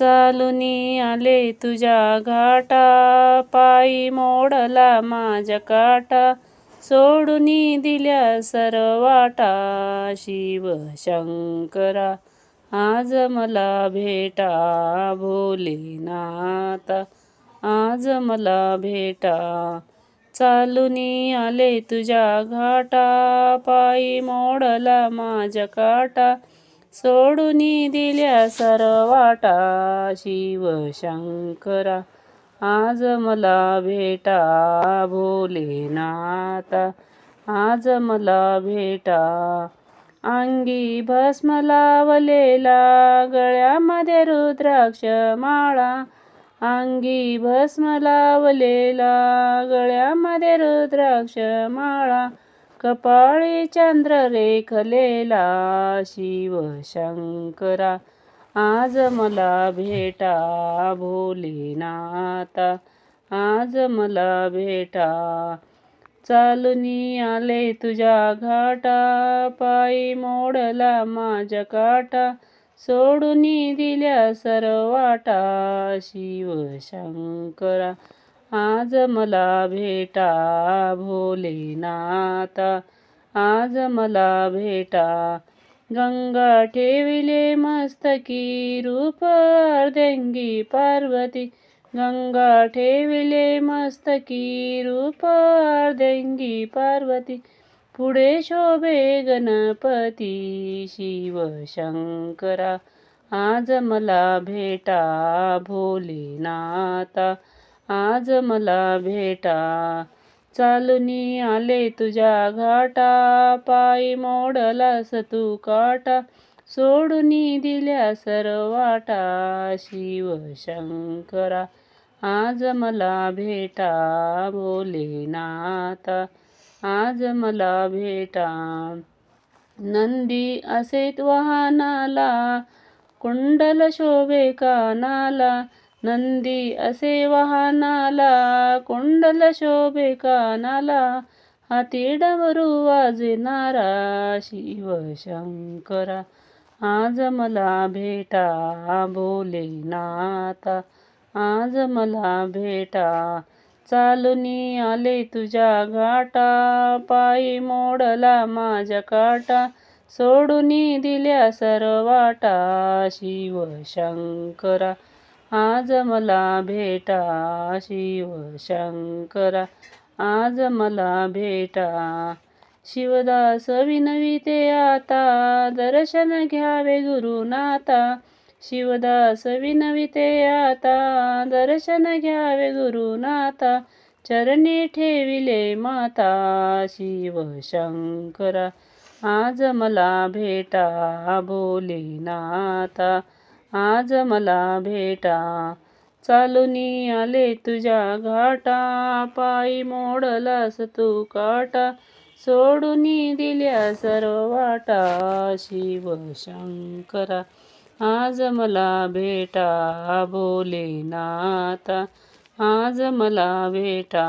चालुनी आले तुझ्या घाटा. पायी मोडला माझ्या काटा. सोडूनी दिल्या सर्वाटा शिव शंकरा आज मला भेटा भोलेनाथा. आज मला भेटा. चालुनी आले तुझ्या घाटा. पायी मोडला माझ्या काटा. सोडूनी दिल्या सर्वाटा शिव शंकरा. आज मला भेटा भोलेनाथा आज मला भेटा. अंगी भस्म लावलेला गळ्यामध्ये रुद्राक्ष माळा. अंगी भस्म लावलेला गळ्यामध्ये रुद्राक्ष माळा. कपाळे चंद्र रेखलेला शिव शंकरा. आज मला भेटा भोलेनाथा. आज मला भेटा. चालनी आले तुझ्या घाटा. पायी मोडला माझ्या काटा. सोडूनी दिल्या सर्वाटा शिव शंकरा. आज मला भेटा भोलेनाथा. आज मला भेटा गंगा ठेविले मस्तकी रूप अर्धंगी पार्वती. गंगा ठेविले मस्तकी रूप अर्धंगी पार्वती. पुढे शोभे गणपती शिव शंकरा. आज मला भेटा भोलेनाथा. आज मला भेटा. चालुनी आले तुझ्या घाटा. पायी मोडलास तू काटा. सोडूनी दिल्या सर्वाटा शिव शंकरा आज मला भेटा भोलेनाथा आज मला भेटा. नंदी असेत वाहनाला कुंडल शोभे कानाला. नंदी असे वाहनाला कुंडल शोभे कानाला हाती डमरू वाजनारा शिव शंकरा. आज मला भेटा बोले नाता. आज मला भेटा चालुनी आले तुझ्या घाटा. पायी मोडला माझ्या काटा. सोडूनी दिल्या सर्वाटा शिव शंकरा. आज मला भेटा शिव शंकरा आज मला भेटा. शिवदास विनविते आता दर्शन घ्यावे गुरुनाथा शिवदास विनविते आता दर्शन घ्यावे गुरुनाथा चरणी ठेविले माता शिव शंकरा आज मला भेटा बोले नाथा आज मला भेटा. चालूनी आले तुझ्या घाटा. पायी मोडलास तू काटा. सोडूनी दिल्या सर्व वाटा. शिव शंकरा आज मला भेटा. भोलेनाथा आज मला भेटा.